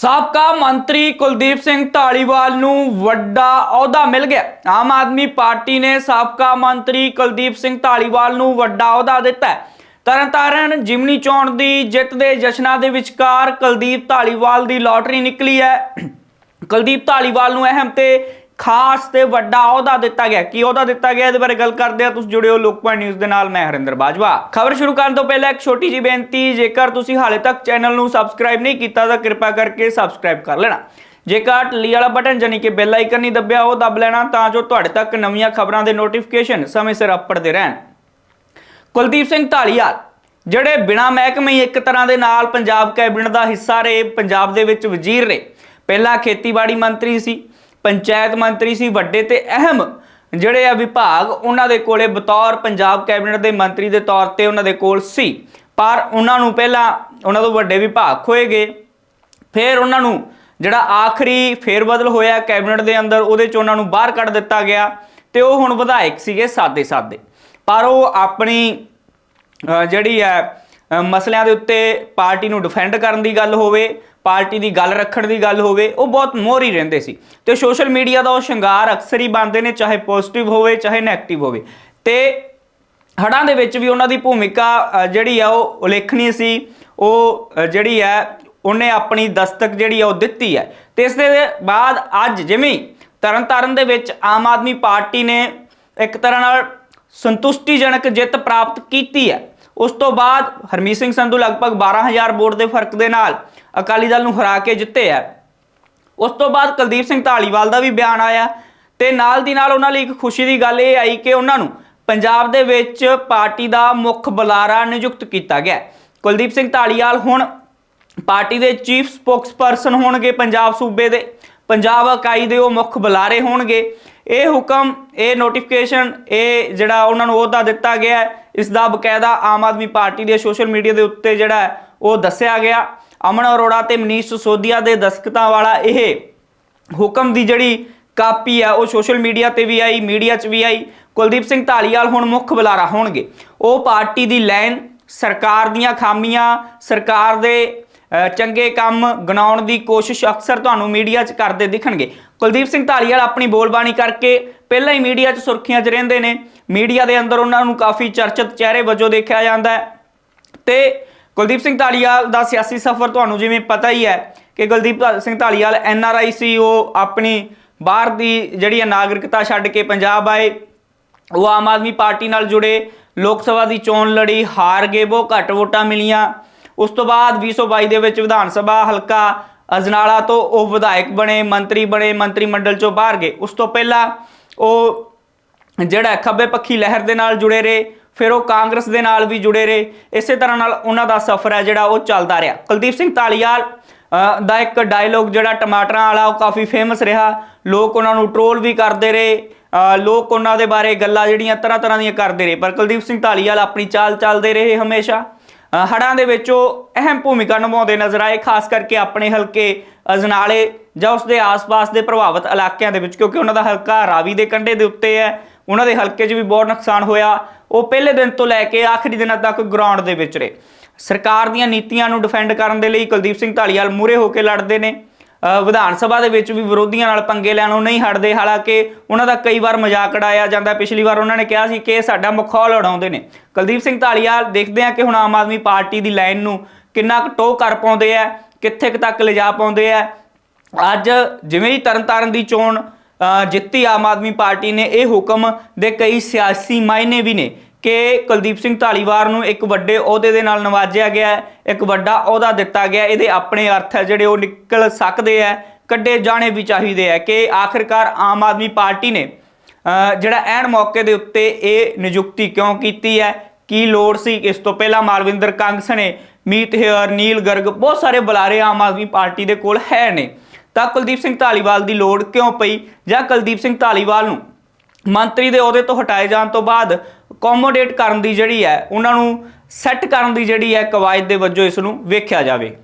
ਸਾਬਕਾ ਮੰਤਰੀ ਕੁਲਦੀਪ ਸਿੰਘ ਢਾਲੀਵਾਲ ਨੂੰ ਵੱਡਾ ਅਹੁਦਾ ਮਿਲ ਗਿਆ। ਆਮ ਆਦਮੀ ਪਾਰਟੀ ਨੇ ਸਾਬਕਾ ਮੰਤਰੀ ਕੁਲਦੀਪ ਸਿੰਘ ਢਾਲੀਵਾਲ ਨੂੰ ਵੱਡਾ ਅਹੁਦਾ ਦਿੱਤਾ ਤਰਨਤਾਰਨ ਜਿਮਨੀ ਚੋਣ ਦੀ ਜਿੱਤ ਦੇ ਜਸ਼ਨਾਂ ਦੇ ਵਿਚਕਾਰ ਕੁਲਦੀਪ ਢਾਲੀਵਾਲ ਦੀ ਲੋਟਰੀ ਨਿਕਲੀ ਹੈ। ਕੁਲਦੀਪ ਢਾਲੀਵਾਲ ਨੂੰ ਅਹਿਮ ਤੇ ਖਾਸ ਤੇ ਵੱਡਾ ਅਹੁਦਾ ਦਿੱਤਾ ਗਿਆ। ਕੀ ਅਹੁਦਾ ਦਿੱਤਾ ਗਿਆ? ਇਹਦੇ ਬਾਰੇ ਗੱਲ ਕਰਦੇ ਆ ਤੁਸੀਂ ਜੁੜਿਓ ਲੋਕਪਾਲ ਨਿਊਜ਼ ਦੇ ਨਾਲ, ਮੈਂ ਹਰਿੰਦਰ ਬਾਜਵਾ। ਖਬਰ ਸ਼ੁਰੂ ਕਰਨ ਤੋਂ ਪਹਿਲਾਂ ਇੱਕ ਛੋਟੀ ਜਿਹੀ ਬੇਨਤੀ, ਜੇਕਰ ਤੁਸੀਂ ਹਾਲੇ ਤੱਕ ਚੈਨਲ ਨੂੰ ਸਬਸਕ੍ਰਾਈਬ ਨਹੀਂ ਕੀਤਾ, ਤਾਂ ਕਿਰਪਾ ਕਰਕੇ ਸਬਸਕ੍ਰਾਈਬ ਕਰ ਲੈਣਾ। ਜੇਕਰ ਟੱਲੀ ਵਾਲਾ ਬਟਨ ਜਾਨੀ ਕਿ ਬੈਲ ਆਈਕਨ ਨਹੀਂ ਦੱਬਿਆ, ਉਹ ਦੱਬ ਲੈਣਾ, ਤਾਂ ਜੋ ਤੁਹਾਡੇ ਤੱਕ ਨਵੀਆਂ ਖਬਰਾਂ ਦੇ ਨੋਟੀਫਿਕੇਸ਼ਨ ਸਮੇਂ ਸਿਰ ਅਪੜਦੇ ਰਹਿਣ। ਕੁਲਦੀਪ ਸਿੰਘ ਢਾਲੀਵਾਲ ਜਿਹੜੇ ਬਿਨਾ ਮਹਿਕਮੇ ਇੱਕ ਤਰ੍ਹਾਂ ਦੇ ਨਾਲ ਪੰਜਾਬ ਕੈਬਨਿਟ ਦਾ ਹਿੱਸਾ ਰਹੇ, ਪੰਜਾਬ ਦੇ ਵਿੱਚ ਵਜ਼ੀਰ ਰਹੇ। ਪਹਿਲਾਂ ਖੇਤੀਬਾੜੀ ਮੰਤਰੀ ਸੀ ਪੰਚਾਇਤ ਮੰਤਰੀ ਸੀ, ਵੱਡੇ ਤੇ ਅਹਿਮ ਜਿਹੜੇ ਆ ਵਿਭਾਗ, ਉਹਨਾਂ ਦੇ ਕੋਲੇ ਬਤੌਰ ਪੰਜਾਬ ਕੈਬਨਿਟ ਦੇ ਮੰਤਰੀ ਦੇ ਤੌਰ ਤੇ ਉਹਨਾਂ ਦੇ ਕੋਲ ਸੀ। ਪਰ ਉਹਨਾਂ ਨੂੰ ਪਹਿਲਾਂ ਉਹਨਾਂ ਤੋਂ ਵੱਡੇ ਵਿਭਾਗ ਖੋਏ ਗਏ। ਫਿਰ ਉਹਨਾਂ ਨੂੰ ਜਿਹੜਾ ਆਖਰੀ ਫੇਰਬਦਲ ਹੋਇਆ ਕੈਬਨਿਟ ਦੇ ਅੰਦਰ, ਉਹਦੇ ਚ ਉਹਨਾਂ ਨੂੰ ਬਾਹਰ ਕੱਢ ਦਿੱਤਾ ਗਿਆ ਤੇ ਉਹ ਹੁਣ ਵਿਧਾਇਕ ਸੀਗੇ ਸਾਦੇ ਸਾਦੇ ਪਰ ਉਹ ਆਪਣੀ ਜਿਹੜੀ ਹੈ ਮਸਲਿਆਂ ਦੇ ਉੱਤੇ ਪਾਰਟੀ ਨੂੰ ਡਿਫੈਂਡ ਕਰਨ ਦੀ ਗੱਲ ਹੋਵੇ ਪਾਰਟੀ ਦੀ ਗੱਲ ਰੱਖਣ ਦੀ ਗੱਲ ਹੋਵੇ, ਉਹ ਬਹੁਤ ਮੋਹਰੀ ਰਹਿੰਦੇ ਸੀ। ਤੇ ਸੋਸ਼ਲ ਮੀਡੀਆ ਦਾ ਉਹ ਸ਼ਿੰਗਾਰ ਅਕਸਰ ਹੀ ਬਣਦੇ ਨੇ, ਚਾਹੇ ਪੋਜ਼ਿਟਿਵ ਹੋਵੇ, ਚਾਹੇ ਨੈਗੇਟਿਵ ਹੋਵੇ। ਤੇ ਹੜਾਂ ਦੇ ਵਿੱਚ ਵੀ ਉਹਨਾਂ ਦੀ ਭੂਮਿਕਾ ਜਿਹੜੀ ਆ, ਉਹ ਉਲੇਖਣੀ ਸੀ। ਉਹ ਜਿਹੜੀ ਹੈ ਉਹਨੇ ਆਪਣੀ ਦਸਤਕ ਜਿਹੜੀ ਆ, ਉਹ ਦਿੱਤੀ ਹੈ ਤੇ ਇਸ ਦੇ ਬਾਅਦ ਅੱਜ ਜਿਵੇਂ ਤਰਨਤਾਰਨ ਦੇ ਵਿੱਚ ਆਮ ਆਦਮੀ ਪਾਰਟੀ ਨੇ ਇੱਕ ਤਰ੍ਹਾਂ ਨਾਲ ਸੰਤੁਸ਼ਟੀਜਨਕ ਜਿੱਤ ਪ੍ਰਾਪਤ ਕੀਤੀ ਹੈ ਉਸ ਤੋਂ ਬਾਅਦ ਹਰਮੀਤ ਸਿੰਘ ਸੰਧੂ ਲਗਭਗ 12000 ਵੋਟ ਦੇ ਫ਼ਰਕ ਦੇ ਨਾਲ ਅਕਾਲੀ ਦਲ ਨੂੰ ਹਰਾ ਕੇ ਜਿੱਤੇ ਹੈ ਉਸ ਤੋਂ ਬਾਅਦ ਕੁਲਦੀਪ ਸਿੰਘ ਢਾਲੀਵਾਲ ਦਾ ਵੀ ਬਿਆਨ ਆਇਆ ਤੇ ਨਾਲ ਦੀ ਨਾਲ ਉਹਨਾਂ ਲਈ ਇੱਕ ਖੁਸ਼ੀ ਦੀ ਗੱਲ ਇਹ ਆਈ ਕਿ ਉਹਨਾਂ ਨੂੰ ਪੰਜਾਬ ਦੇ ਵਿੱਚ ਪਾਰਟੀ ਦਾ ਮੁੱਖ ਬੁਲਾਰਾ ਨਿਯੁਕਤ ਕੀਤਾ ਗਿਆ। ਕੁਲਦੀਪ ਸਿੰਘ ਢਾਲੀਵਾਲ ਹੁਣ ਪਾਰਟੀ ਦੇ ਚੀਫ ਸਪੋਕਸਪਰਸਨ ਹੋਣਗੇ ਪੰਜਾਬ ਸੂਬੇ ਦੇ। ਪੰਜਾਬ ਇਕਾਈ ਦੇ ਉਹ ਮੁੱਖ ਬੁਲਾਰੇ ਹੋਣਗੇ। ਇਹ ਹੁਕਮ, ਇਹ ਨੋਟੀਫਿਕੇਸ਼ਨ ਇਹ ਜਿਹੜਾ ਉਹਨਾਂ ਨੂੰ ਅਹੁਦਾ ਦਿੱਤਾ ਗਿਆ ਇਸ ਦਾ ਬਕਾਇਦਾ ਆਮ ਆਦਮੀ ਪਾਰਟੀ ਦੇ ਸੋਸ਼ਲ ਮੀਡੀਆ ਦੇ ਉੱਤੇ ਜਿਹੜਾ ਉਹ ਦੱਸਿਆ ਗਿਆ। ਅਮਨ ਅਰੋੜਾ ਤੇ ਮਨੀਸ਼ ਸਿਸੋਦੀਆ ਦੇ ਦਸਖਤਾਂ ਵਾਲਾ ਇਹ ਹੁਕਮ ਦੀ ਜਿਹੜੀ ਕਾਪੀ ਆ, ਉਹ ਸੋਸ਼ਲ ਮੀਡੀਆ ਤੇ ਵੀ ਆਈ, ਮੀਡੀਆ 'ਚ ਵੀ ਆਈ। ਕੁਲਦੀਪ ਸਿੰਘ ਢਾਲੀਵਾਲ ਹੁਣ ਮੁੱਖ ਬੁਲਾਰਾ ਹੋਣਗੇ। ਉਹ ਪਾਰਟੀ ਦੀ ਲਾਈਨ, ਸਰਕਾਰ ਦੀਆਂ ਖਾਮੀਆਂ, ਸਰਕਾਰ ਦੇ ਚੰਗੇ ਕੰਮ ਗਣਾਉਣ ਦੀ ਕੋਸ਼ਿਸ਼ ਅਕਸਰ ਤੁਹਾਨੂੰ ਮੀਡੀਆ 'ਚ ਕਰਦੇ ਦਿਖਣਗੇ। ਕੁਲਦੀਪ ਸਿੰਘ ਢਾਲੀਵਾਲ ਆਪਣੀ ਬੋਲਬਾਣੀ ਕਰਕੇ ਪਹਿਲਾਂ ਹੀ ਮੀਡੀਆ 'ਚ ਸੁਰਖੀਆਂ 'ਚ ਰਹਿੰਦੇ ਨੇ। ਮੀਡੀਆ ਦੇ ਅੰਦਰ ਉਹਨਾਂ ਨੂੰ ਕਾਫੀ ਚਰਚਿਤ ਚਿਹਰੇ ਵਜੋਂ ਦੇਖਿਆ ਜਾਂਦਾ ਹੈ। ਤੇ ਕੁਲਦੀਪ ਸਿੰਘ ਢਾਲੀਵਾਲ ਦਾ ਸਿਆਸੀ ਸਫ਼ਰ ਤੁਹਾਨੂੰ ਜਿਵੇਂ ਪਤਾ ਹੀ ਹੈ ਕਿ Kuldeep ਧਾ- Singh Dhaliwal N R I ਸੀ, ਉਹ ਆਪਣੀ ਬਾਹਰ ਦੀ ਜਿਹੜੀ ਹੈ ਨਾਗਰਿਕਤਾ ਛੱਡ ਕੇ ਪੰਜਾਬ ਆਏ। ਉਹ ਆਮ ਆਦਮੀ ਪਾਰਟੀ ਨਾਲ ਜੁੜੇ। ਲੋਕ ਸਭਾ ਦੀ ਚੋਣ ਲੜੀ, ਹਾਰ ਗਏ, ਬਹੁਤ ਘੱਟ ਵੋਟਾਂ ਮਿਲੀਆਂ। ਉਸ ਤੋਂ ਬਾਅਦ 2022 ਦੇ ਵਿੱਚ ਵਿਧਾਨ ਸਭਾ ਹਲਕਾ ਅਜਨਾਲਾ ਤੋਂ ਉਹ ਵਿਧਾਇਕ ਬਣੇ, ਮੰਤਰੀ ਬਣੇ, ਮੰਤਰੀ ਮੰਡਲ ਚੋਂ ਬਾਹਰ ਗਏ। ਉਸ ਤੋਂ ਪਹਿਲਾਂ ਉਹ ਜਿਹੜਾ ਖੱਬੇ ਪੱਖੀ ਲਹਿਰ ਦੇ ਨਾਲ ਜੁੜੇ ਰਹੇ, ਫਿਰ ਉਹ ਕਾਂਗਰਸ ਦੇ ਨਾਲ ਵੀ ਜੁੜੇ ਰਹੇ। ਇਸੇ ਤਰ੍ਹਾਂ ਨਾਲ ਉਹਨਾਂ ਦਾ ਸਫ਼ਰ ਹੈ ਜਿਹੜਾ ਉਹ ਚੱਲਦਾ ਰਿਹਾ। ਕੁਲਦੀਪ ਸਿੰਘ ਢਾਲੀਵਾਲ ਦਾ ਇੱਕ ਡਾਇਲੋਗ ਜਿਹੜਾ ਟਮਾਟਰਾਂ ਵਾਲਾ ਉਹ ਕਾਫੀ ਫੇਮਸ ਰਿਹਾ। ਲੋਕ ਉਹਨਾਂ ਨੂੰ ਟ੍ਰੋਲ ਵੀ ਕਰਦੇ ਰਹੇ। ਲੋਕ ਉਹਨਾਂ ਦੇ ਬਾਰੇ ਗੱਲਾਂ ਜਿਹੜੀਆਂ ਤਰ੍ਹਾਂ ਤਰ੍ਹਾਂ ਦੀਆਂ ਕਰਦੇ ਰਹੇ। ਪਰ ਕੁਲਦੀਪ ਸਿੰਘ ਢਾਲੀਵਾਲ ਆਪਣੀ ਚਾਲ ਚੱਲਦੇ ਰਹੇ ਹਮੇਸ਼ਾ। ਅ, ਹੜ੍ਹਾਂ ਦੇ ਵਿੱਚ ਉਹ ਅਹਿਮ ਭੂਮਿਕਾ ਨਿਭਾਉਂਦੇ ਨਜ਼ਰ ਆਏ ਖਾਸ ਕਰਕੇ ਆਪਣੇ ਹਲਕੇ ਅਜਨਾਲੇ ਜਾਂ ਉਸ ਦੇ ਆਸ-ਪਾਸ ਦੇ ਪ੍ਰਭਾਵਿਤ ਇਲਾਕਿਆਂ ਦੇ ਵਿੱਚ ਕਿਉਂਕਿ ਉਹਨਾਂ ਦਾ ਹਲਕਾ ਰਾਵੀ ਦੇ ਕੰਢੇ ਦੇ ਉੱਤੇ ਹੈ। ਉਹਨਾਂ ਦੇ ਹਲਕੇ 'ਚ ਵੀ ਬਹੁਤ ਨੁਕਸਾਨ ਹੋਇਆ। ਉਹ ਪਹਿਲੇ ਦਿਨ ਤੋਂ ਲੈ ਕੇ ਆਖਰੀ ਦਿਨਾਂ ਤੱਕ ਗਰਾਊਂਡ ਦੇ ਵਿੱਚ ਰਹੇ। ਸਰਕਾਰ ਦੀਆਂ ਨੀਤੀਆਂ ਨੂੰ ਡਿਫੈਂਡ ਕਰਨ ਦੇ ਲਈ ਕੁਲਦੀਪ ਸਿੰਘ ਢਾਲੀਵਾਲ ਮੂਰੇ ਹੋ ਕੇ ਲੜਦੇ ਨੇ। ਵਿਧਾਨ ਸਭਾ ਦੇ ਵਿੱਚ ਵੀ ਵਿਰੋਧੀਆਂ ਨਾਲ ਪੰਗੇ ਲੈਣੋਂ ਨਹੀਂ ਹਟਦੇ। ਹਾਲਾਂਕਿ ਉਹਨਾਂ ਦਾ ਕਈ ਵਾਰ ਮਜ਼ਾਕ ਉਡਾਇਆ ਜਾਂਦਾ। ਪਿਛਲੀ ਵਾਰ ਉਹਨਾਂ ਨੇ ਕਿਹਾ ਸੀ ਕਿ ਇਹ ਸਾਡਾ ਮਖੌਲ ਉਡਾਉਂਦੇ ਨੇ। ਕੁਲਦੀਪ ਸਿੰਘ ਢਾਲੀਵਾਲ ਦੇਖਦੇ ਆ ਕਿ ਹੁਣ ਆਮ ਆਦਮੀ ਪਾਰਟੀ ਦੀ ਲਾਈਨ ਨੂੰ ਕਿੰਨਾ ਕੁ ਟੋ ਕਰ ਪਾਉਂਦੇ ਆ, ਕਿੱਥੇ ਕੁ ਤੱਕ ਲਿਜਾ ਪਾਉਂਦੇ ਆ। ਅੱਜ ਜਿਵੇਂ ਹੀ ਤਰਨਤਾਰਨ ਦੀ ਚੋਣ ਜਿੱਤੀ ਆਮ ਆਦਮੀ ਪਾਰਟੀ ਨੇ, ਇਹ ਹੁਕਮ ਦੇ ਕਈ ਸਿਆਸੀ ਮਾਇਨੇ ਵੀ ਨੇ। ਕਿ ਕੁਲਦੀਪ ਸਿੰਘ ਢਾਲੀਵਾਲ ਨੂੰ ਇੱਕ ਵੱਡੇ ਅਹੁਦੇ ਦੇ ਨਾਲ ਨਵਾਜਿਆ ਗਿਆ ਇੱਕ ਵੱਡਾ ਅਹੁਦਾ ਦਿੱਤਾ ਗਿਆ ਇਹਦੇ ਆਪਣੇ ਅਰਥ ਹੈ, ਜਿਹੜੇ ਉਹ ਨਿਕਲ ਸਕਦੇ ਆ ਕੱਢੇ ਜਾਣੇ ਵੀ ਚਾਹੀਦੇ ਆ ਕਿ ਆਖਿਰਕਾਰ ਆਮ ਆਦਮੀ ਪਾਰਟੀ ਨੇ ਜਿਹੜਾ ਐਨ ਮੌਕੇ ਦੇ ਉੱਤੇ ਇਹ ਨਿਯੁਕਤੀ ਕਿਉਂ ਕੀਤੀ ਹੈ, ਕੀ ਲੋੜ ਸੀ? ਇਸ ਤੋਂ ਪਹਿਲਾਂ ਮਾਲਵਿੰਦਰ ਕੰਗਸ ਨੇ ਮੀਤ ਹੇਅਰ, ਨੀਲ ਗਰਗ, ਬਹੁਤ ਸਾਰੇ ਬੁਲਾਰੇ ਆਮ ਆਦਮੀ ਪਾਰਟੀ ਦੇ ਕੋਲ ਹੈ ਨੇ। ਤਾਂ ਕੁਲਦੀਪ ਸਿੰਘ ਢਾਲੀਵਾਲ ਦੀ ਲੋੜ ਕਿਉਂ ਪਈ ਜਾਂ ਕੁਲਦੀਪ ਸਿੰਘ ਢਾਲੀਵਾਲ ਨੂੰ ਮੰਤਰੀ ਦੇ ਅਹੁਦੇ ਤੋਂ ਹਟਾਏ ਜਾਣ ਤੋਂ ਬਾਅਦ ਅਕੋਮੋਡੇਟ ਕਰਨ ਦੀ ਜਿਹੜੀ ਹੈ, ਉਹਨਾਂ ਨੂੰ ਸੈੱਟ ਕਰਨ ਦੀ ਜਿਹੜੀ ਹੈ ਕਵਾਇਦ ਦੇ ਵਜੋਂ ਇਸ ਨੂੰ ਵੇਖਿਆ ਜਾਵੇ।